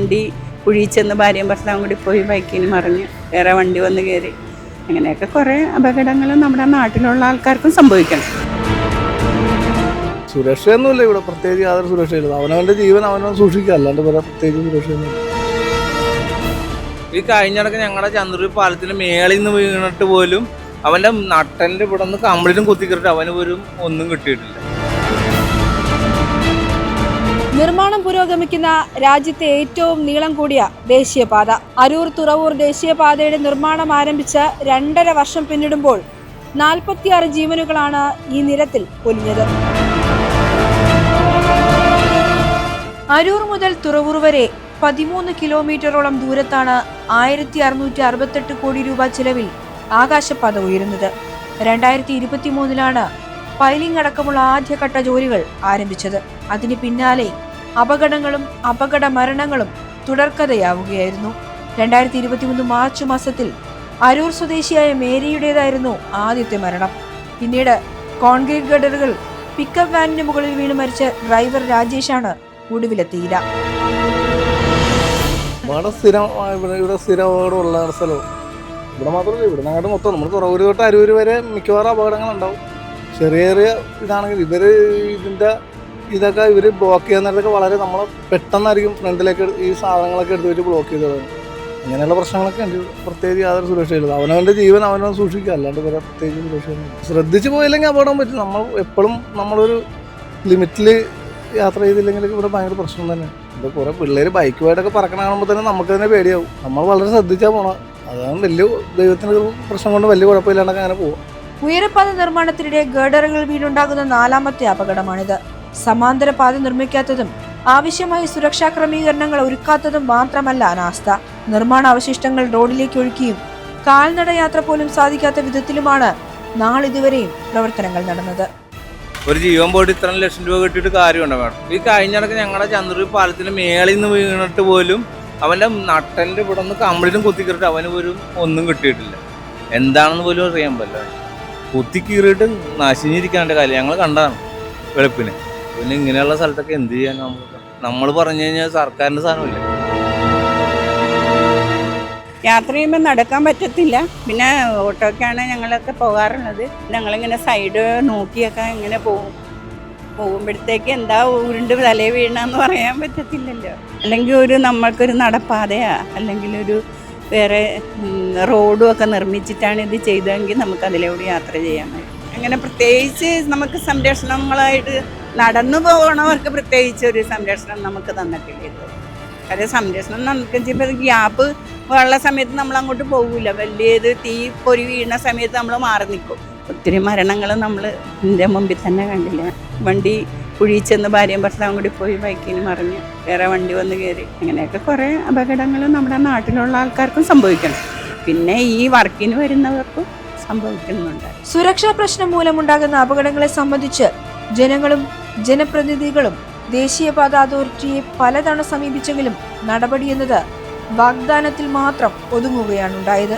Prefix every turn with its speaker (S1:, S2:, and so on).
S1: വണ്ടി കുഴിച്ചെന്ന് ഭാര്യയും ഭർത്താവും കൂടി പോയി ബൈക്കിന് മറിഞ്ഞ് വേറെ വണ്ടി വന്ന് കയറി. അങ്ങനെയൊക്കെ കുറേ അപകടങ്ങൾ നമ്മുടെ നാട്ടിലുള്ള ആൾക്കാർക്കും സംഭവിക്കണം.
S2: സുരക്ഷയൊന്നുമില്ല ഇവിടെ. പ്രത്യേകിച്ച് യാതൊരു സുരക്ഷയില്ല. അവനവന്റെ ജീവൻ അവനവൻ സൂക്ഷിക്കുക. അല്ലാണ്ട് വേറെ പ്രത്യേകിച്ച് സുരക്ഷയൊന്നുമില്ല.
S3: ഈ കഴിഞ്ഞിടക്ക് ഞങ്ങളുടെ ചന്ദ്രൂർ പാലത്തിന് മേളിൽ നിന്ന് വീണിട്ട് പോലും അവന്റെ നട്ടലിന്റെ ഇവിടെ നിന്ന് കംപ്ലീറ്റും കുത്തിക്കിട്ട് അവന് പോലും ഒന്നും കിട്ടിയിട്ടില്ല.
S4: നിർമ്മാണം പുരോഗമിക്കുന്ന രാജ്യത്തെ ഏറ്റവും നീളം കൂടിയ ദേശീയപാത. അരൂർ തുറവൂർ ദേശീയപാതയുടെ നിർമ്മാണം ആരംഭിച്ച രണ്ടര വർഷം പിന്നിടുമ്പോൾ നാൽപ്പത്തിയാറ് ജീവനുകളാണ് ഈ നിരത്തിൽ പൊലിഞ്ഞത്. അരൂർ മുതൽ തുറവൂർ വരെ പതിമൂന്ന് കിലോമീറ്ററോളം ദൂരത്താണ് ആയിരത്തി അറുന്നൂറ്റി അറുപത്തെട്ട് കോടി രൂപ ചിലവിൽ ആകാശപാത ഉയരുന്നത്. രണ്ടായിരത്തി ഇരുപത്തി മൂന്നിലാണ് പൈലിംഗ് അടക്കമുള്ള ആദ്യഘട്ട ജോലികൾ ആരംഭിച്ചത്. അതിന് പിന്നാലെ അപകടങ്ങളും അപകട മരണങ്ങളും തുടർക്കഥയാവുകയായിരുന്നു. രണ്ടായിരത്തി ഇരുപത്തിമൂന്ന് മാർച്ച് മാസത്തിൽ അരൂർ സ്വദേശിയായ മേരിയുടേതായിരുന്നു ആദ്യത്തെ മരണം. പിന്നീട് കോൺക്രീറ്റ് ഗഡറുകൾ പിക്കപ്പ് വാനിന് മുകളിൽ വീണ് മരിച്ച ഡ്രൈവർ രാജേഷാണ് ഒടുവിലെത്തിയില്ല.
S2: ഇവിടെ സ്ഥിരം ഇവിടെ സ്ഥിരം അപകടമുള്ള സ്ഥലവും ഇവിടെ മാത്രമല്ല ഇവിടെ ഞങ്ങളുടെ മൊത്തം. നമ്മൾ തുറവൂര് തൊട്ട് അരൂർ വരെ മിക്കവാറും അപകടങ്ങളുണ്ടാവും. ചെറിയ ചെറിയ ഇതാണെങ്കിൽ ഇവർ ഇതിന്റെ ഇതൊക്കെ ഇവർ ബ്ലോക്ക് ചെയ്യുന്നതൊക്കെ വളരെ നമ്മൾ പെട്ടെന്നായിരിക്കും ഫ്രണ്ടിലേക്ക് ഈ സാധനങ്ങളൊക്കെ എടുത്ത് വെച്ച് ബ്ലോക്ക് ചെയ്ത് കളയും ഇങ്ങനെയുള്ള പ്രശ്നങ്ങളൊക്കെ ഉണ്ട്. പ്രത്യേകിച്ച് യാതൊരു സുരക്ഷയില്ല. അവനവന്റെ ജീവൻ അവനവൻ സൂക്ഷിക്കുക. അല്ലാണ്ട് വേറെ പ്രത്യേകിച്ച് സുരക്ഷയൊന്നും ശ്രദ്ധിച്ച് പോയില്ലെങ്കിൽ അപകടം പറ്റും. നമ്മൾ എപ്പോഴും നമ്മളൊരു ലിമിറ്റിൽ യാത്ര ചെയ്തില്ലെങ്കിൽ ഇവിടെ ഭയങ്കര പ്രശ്നം തന്നെ. ഇത് കുറേ പിള്ളേർ ബൈക്കുമായിട്ടൊക്കെ പറക്കണ കാണുമ്പോൾ തന്നെ നമുക്ക് തന്നെ പേടിയാവും. നമ്മൾ വളരെ ശ്രദ്ധിച്ചാൽ പോണം അതാണ് വലിയ ദൈവത്തിന് പ്രശ്നം കൊണ്ട് വലിയ കുഴപ്പമില്ലാണ്ടൊക്കെ അങ്ങനെ പോകും
S4: ഉയരപ്പാത നിർമ്മാണത്തിനിടെ ഗർഡറുകൾ വീടുണ്ടാകുന്ന നാലാമത്തെ അപകടമാണിത്. സമാന്തര പാത നിർമ്മിക്കാത്തതും ആവശ്യമായ സുരക്ഷാ ക്രമീകരണങ്ങൾ ഒരുക്കാത്തതും മാത്രമല്ല അനാസ്ഥ. നിർമ്മാണ അവശിഷ്ടങ്ങൾ റോഡിലേക്ക് ഒഴുക്കിയും കാൽനട യാത്ര പോലും സാധിക്കാത്ത വിധത്തിലുമാണ് നാളിതുവരെയും പ്രവർത്തനങ്ങൾ നടന്നത്.
S3: ഒരു ജീവൻ പോയിട്ട് ഇത്ര ലക്ഷം രൂപ കിട്ടിയിട്ട് കാര്യമുണ്ടോ മേഡം? ഈ കഴിഞ്ഞിടക്ക് ഞങ്ങളുടെ ചന്ദ്രൂർ പാലത്തിന് മേളിൽ നിന്ന് വീണിട്ട് പോലും അവന്റെ നട്ടലിന്റെ ഇവിടെ നിന്ന് കംപ്ലീറ്റും കുത്തിക്കിട്ട് അവന് പോലും ഒന്നും കിട്ടിയിട്ടില്ല. എന്താണെന്ന് പോലും അറിയാൻ പറ്റില്ല. കുത്തിക്കീറിയിട്ട് നശിഞ്ഞിരിക്കാണ്ട് കാര്യം. ഞങ്ങൾ കണ്ടതാണ് വെളുപ്പിന്. പിന്നെ ഇങ്ങനെയുള്ള സ്ഥലത്തൊക്കെ എന്ത് ചെയ്യാൻ നമ്മൾ നമ്മൾ പറഞ്ഞു കഴിഞ്ഞാൽ സർക്കാരിന്റെ സാധനമില്ല?
S1: യാത്ര ചെയ്യുമ്പോൾ നടക്കാൻ പറ്റത്തില്ല. പിന്നെ ഓട്ടോക്കാണ് ഞങ്ങളൊക്കെ പോകാറുള്ളത്. ഞങ്ങളിങ്ങനെ സൈഡ് നോക്കിയൊക്കെ ഇങ്ങനെ പോകും. പോകുമ്പോഴത്തേക്ക് എന്താ ഉരുണ്ട് തലേ വീണെന്ന് പറയാൻ പറ്റത്തില്ലല്ലോ. അല്ലെങ്കിൽ ഒരു നമ്മൾക്കൊരു നടപ്പാതയാ. അല്ലെങ്കിൽ ഒരു വേറെ റോഡും ഒക്കെ നിർമ്മിച്ചിട്ടാണ് ഇത് ചെയ്തതെങ്കിൽ നമുക്ക് അതിലൂടെ യാത്ര ചെയ്യാൻ അങ്ങനെ പ്രത്യേകിച്ച് നമുക്ക് സംരക്ഷണങ്ങളായിട്ട് നടന്നു പോകണവർക്ക് പ്രത്യേകിച്ച് ഒരു സംരക്ഷണം നമുക്ക് തന്നിട്ടില്ല ഇത്. കാര്യം സംരക്ഷണം നമുക്ക് ഇപ്പോൾ ഗ്യാപ്പ് ഉള്ള സമയത്ത് നമ്മൾ അങ്ങോട്ട് പോകില്ല വലിയത് തീ പൊരി വീണ സമയത്ത് നമ്മൾ മാറി നിൽക്കും ഒത്തിരി മരണങ്ങൾ നമ്മൾ എന്റെ മുമ്പിൽ തന്നെ കണ്ടില്ല. വണ്ടി കുഴിച്ചെന്ന് ഭാര്യയും ഭർത്താവും കൂടി പോയി ബൈക്കിന് മറിഞ്ഞ് വേറെ വണ്ടി വന്ന് കയറി അങ്ങനെയൊക്കെ കുറേ അപകടങ്ങൾ നമ്മുടെ നാട്ടിലുള്ള ആൾക്കാർക്കും സംഭവിക്കണം. പിന്നെ ഈ വർക്കിന് വരുന്നവർക്കും സംഭവിക്കുന്നുണ്ട്.
S4: സുരക്ഷാ പ്രശ്നം മൂലമുണ്ടാകുന്ന അപകടങ്ങളെ സംബന്ധിച്ച് ജനങ്ങളും ജനപ്രതിനിധികളും ദേശീയപാത അതോറിറ്റിയെ പലതവണ സമീപിച്ചെങ്കിലും നടപടിയെന്നത് വാഗ്ദാനത്തിൽ മാത്രം ഒതുങ്ങുകയാണുണ്ടായത്.